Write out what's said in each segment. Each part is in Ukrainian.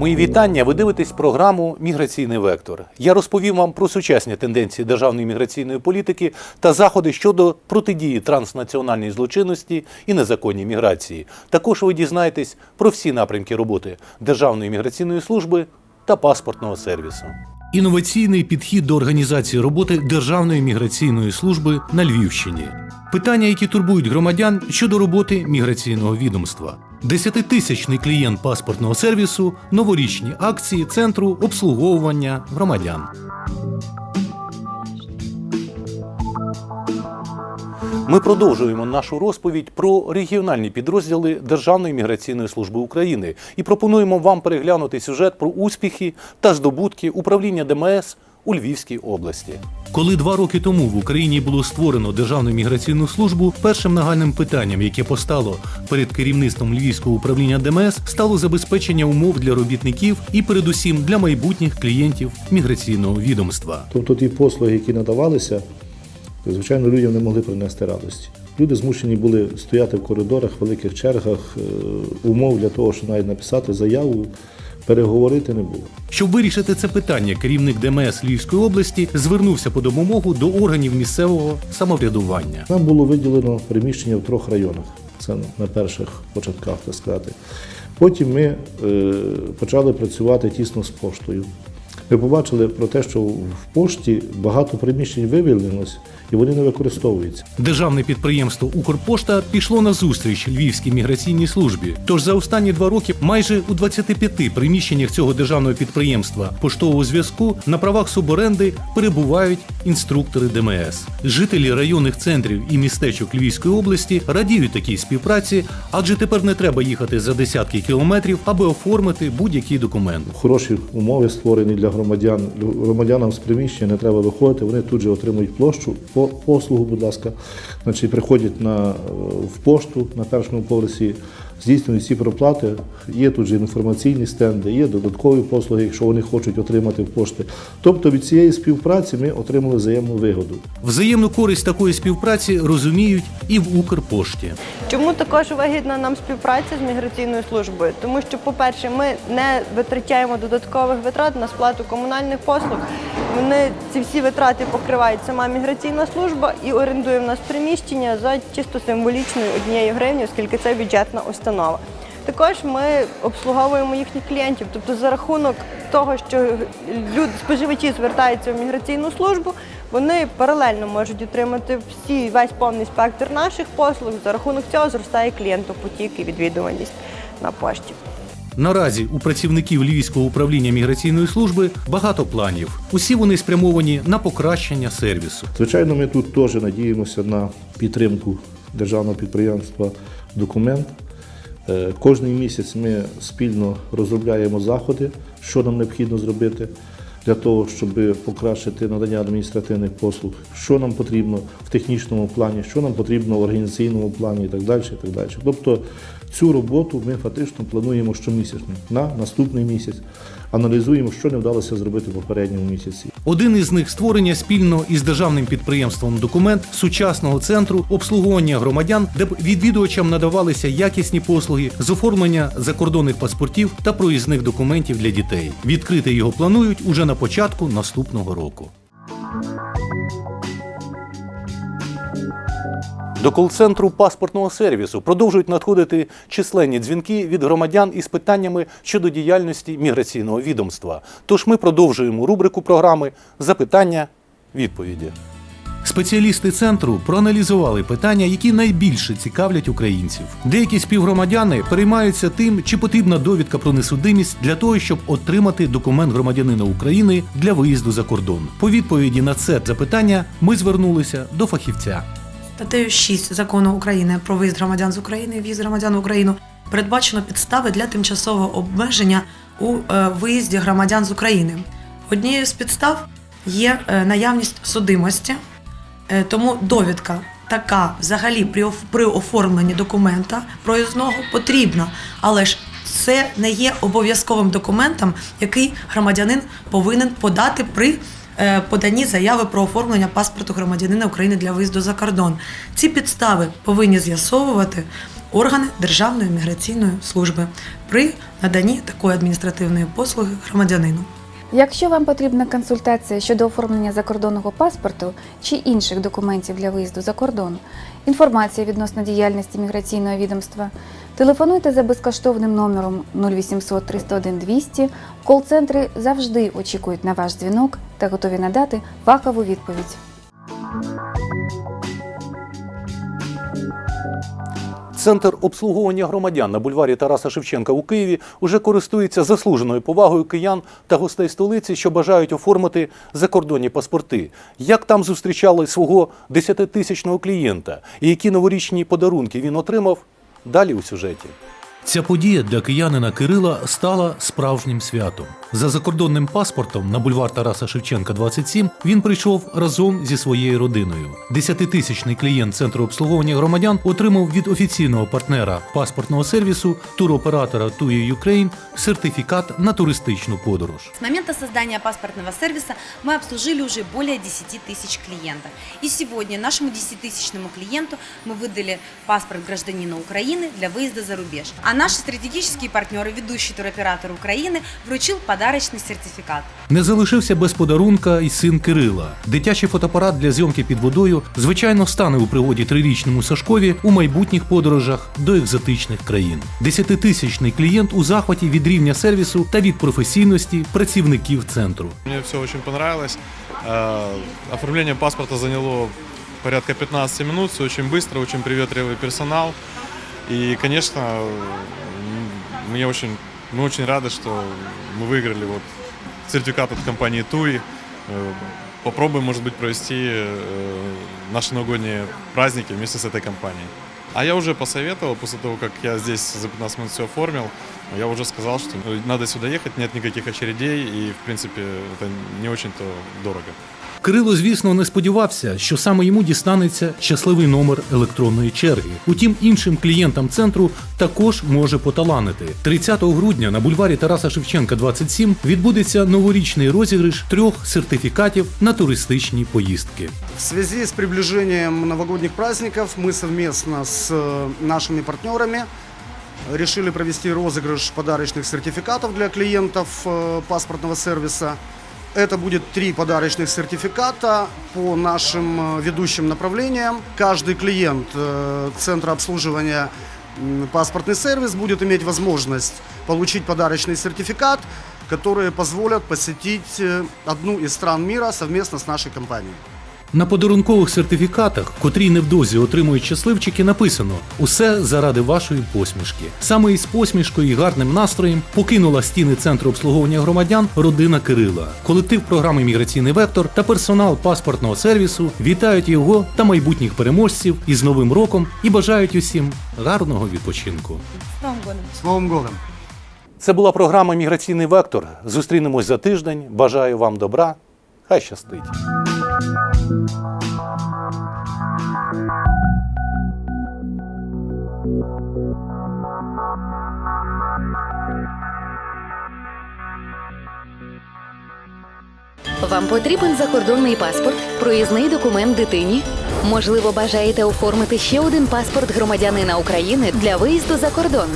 Мої вітання. Ви дивитесь програму Міграційний вектор. Я розповім вам про сучасні тенденції державної міграційної політики та заходи щодо протидії транснаціональній злочинності і незаконній міграції. Також ви дізнаєтесь про всі напрямки роботи Державної міграційної служби та паспортного сервісу. Інноваційний підхід до організації роботи Державної міграційної служби на Львівщині. Питання, які турбують громадян щодо роботи міграційного відомства. Десятитисячний клієнт паспортного сервісу, новорічні акції центру обслуговування громадян. Ми продовжуємо нашу розповідь про регіональні підрозділи Державної міграційної служби України і пропонуємо вам переглянути сюжет про успіхи та здобутки управління ДМС у Львівській області. Коли два роки тому в Україні було створено Державну міграційну службу, першим нагальним питанням, яке постало перед керівництвом Львівського управління ДМС, стало забезпечення умов для робітників і, передусім, для майбутніх клієнтів міграційного відомства. Тобто ті послуги, які надавалися, то, звичайно, людям не могли принести радості. Люди змушені були стояти в коридорах, великих чергах, е, умов для того, щоб навіть написати заяву, переговорити не було. Щоб вирішити це питання, керівник ДМС Львівської області звернувся по допомогу до органів місцевого самоврядування. Нам було виділено приміщення в трьох районах. Це на перших початках, так сказати. Потім ми е, почали працювати тісно з поштою. Ми побачили про те, що в пошті багато приміщень вивільнилось і вони не використовуються. Державне підприємство Укрпошта пішло на зустріч Львівській міграційній службі. Тож за останні два роки майже у 25 приміщеннях цього державного підприємства поштового зв'язку на правах суборенди перебувають інструктори ДМС. Жителі районних центрів і містечок Львівської області радіють такій співпраці, адже тепер не треба їхати за десятки кілометрів, аби оформити будь-який документ. Хороші умови створені для громадян. Громадянам з приміщення не треба виходити, вони тут же отримують площу по послугу, будь ласка. Значить, приходять на, е, в пошту на першому поверсі, здійснюють всі проплати. Є тут же інформаційні стенди, є додаткові послуги, якщо вони хочуть отримати в пошти. Тобто від цієї співпраці ми отримали взаємну вигоду. Взаємну користь такої співпраці розуміють і в Укрпошті. Чому також вигідна нам співпраця з міграційною службою? Тому що, по-перше, ми не витрачаємо додаткових витрат на сплату комунальних послуг. Вони ці всі витрати покривають сама міграційна служба і орендує в нас приміщення за чисто символічною однією гривнею, оскільки це бюджетна установа. Також ми обслуговуємо їхніх клієнтів, тобто за рахунок того, що люди, споживачі звертаються в міграційну службу, вони паралельно можуть отримати всі весь повний спектр наших послуг. За рахунок цього зростає клієнтопотік і відвідуваність на пошті. Наразі у працівників Львівського управління міграційної служби багато планів. Усі вони спрямовані на покращення сервісу. Звичайно, ми тут теж надіємося на підтримку державного підприємства документ. Е, Кожний місяць ми спільно розробляємо заходи, що нам необхідно зробити для того, щоб покращити надання адміністративних послуг, що нам потрібно в технічному плані, що нам потрібно в організаційному плані і так далі. І так далі. Тобто цю роботу ми фактично плануємо щомісячно на наступний місяць, аналізуємо, що не вдалося зробити в попередньому місяці. Один із них створення спільно із державним підприємством документ сучасного центру обслуговування громадян, де б відвідувачам надавалися якісні послуги з оформлення закордонних паспортів та проїзних документів для дітей. Відкрити його планують уже на початку наступного року. До кол-центру паспортного сервісу продовжують надходити численні дзвінки від громадян із питаннями щодо діяльності міграційного відомства. Тож ми продовжуємо рубрику програми Запитання відповіді. Спеціалісти центру проаналізували питання, які найбільше цікавлять українців. Деякі співгромадяни переймаються тим, чи потрібна довідка про несудимість для того, щоб отримати документ громадянина України для виїзду за кордон. По відповіді на це запитання ми звернулися до фахівця. Статтею 6 закону України про виїзд громадян з України, в'їзд громадян в Україну передбачено підстави для тимчасового обмеження у е, виїзді громадян з України. Однією з підстав є е, наявність судимості, Е, тому довідка така взагалі при, при оформленні документа проїзного потрібна, але ж це не є обов'язковим документом, який громадянин повинен подати при поданні заяви про оформлення паспорту громадянина України для виїзду за кордон. Ці підстави повинні з'ясовувати органи Державної міграційної служби при наданні такої адміністративної послуги громадянину. Якщо вам потрібна консультація щодо оформлення закордонного паспорту чи інших документів для виїзду за кордон, інформація відносно діяльності міграційного відомства, телефонуйте за безкоштовним номером 0800 301 200. Кол-центри завжди очікують на ваш дзвінок та готові надати фахову відповідь. Центр обслуговування громадян на бульварі Тараса Шевченка у Києві уже користується заслуженою повагою киян та гостей столиці, що бажають оформити закордонні паспорти. Як там зустрічали свого 10-тисячного клієнта і які новорічні подарунки він отримав? Далі у сюжеті. Ця подія для киянина Кирила стала справжнім святом. За закордонним паспортом на бульвар Тараса Шевченка, 27, він прийшов разом зі своєю родиною. Десятитисячний клієнт центру обслуговування громадян отримав від офіційного партнера паспортного сервісу туроператора TUI Ukraine сертифікат на туристичну подорож. С момента создания паспортного сервиса мы обслужили уже более 10 тысяч клиентов. И сегодня нашему 10-тысячному клиенту мы выдали паспорт гражданина Украины для выезда за рубеж. А наши стратегические партнеры, ведущий туроператор Украины, вручил подарочный сертификат. Не залишився без подарунка і син Кирила. Дитячий фотоапарат для зйомки під водою, звичайно, стане у пригоді трирічному Сашкові у майбутніх подорожах до екзотичних країн. Десятитисячний клієнт у захваті від рівня сервісу та від професійності працівників центру. Мне все очень понравилось. Э, Оформление паспорта заняло порядка 15 минут, все очень быстро, очень приветливый персонал. И, конечно, м, мне очень, мы очень рады, что мы выиграли вот сертификат от компании TUI. Э, Попробуем, может быть, провести э, наши новогодние праздники вместе с этой компанией. А я уже посоветовал, после того, как я здесь за 15 минут все оформил, я уже сказал, что надо сюда ехать, нет никаких очередей, и, в принципе, это не очень-то дорого. Кирило, звісно, не сподівався, що саме йому дістанеться щасливий номер електронної черги. Утім, іншим клієнтам центру також може поталанити. 30 грудня на бульварі Тараса Шевченка, 27, відбудеться новорічний розіграш трьох сертифікатів на туристичні поїздки. В связи с приближением новогодних праздников мы совместно с э, нашими партнерами решили провести розыгрыш подарочных сертификатов для клиентов э, паспортного сервиса. Это будет три подарочных сертификата по нашим э, ведущим направлениям. Каждый клиент э, центра обслуживания м, паспортный сервис будет иметь возможность получить подарочный сертификат, которые позволят посетить э, одну из стран мира совместно с нашей компанией. На подарункових сертифікатах, котрі невдовзі отримують щасливчики, написано усе заради вашої посмішки. Саме із посмішкою і гарним настроєм покинула стіни центру обслуговування громадян родина Кирила. Колектив програми Міграційний вектор та персонал паспортного сервісу вітають його та майбутніх переможців із Новим роком і бажають усім гарного відпочинку. С Новым годом! Це була програма Міграційний вектор. Зустрінемось за тиждень. Бажаю вам добра. Хай щастить. Вам потрібен закордонний паспорт, проїзний документ дитині. Можливо, бажаєте оформити ще один паспорт громадянина України для виїзду за кордон.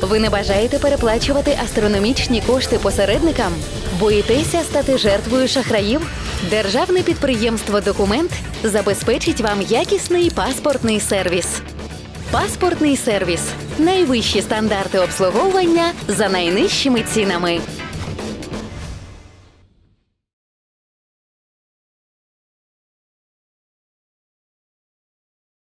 Ви не бажаєте переплачувати астрономічні кошти посередникам? Боїтеся стати жертвою шахраїв? Державне підприємство Документ забезпечить вам якісний паспортний сервіс. Паспортний сервіс найвищі стандарти обслуговування за найнижчими цінами.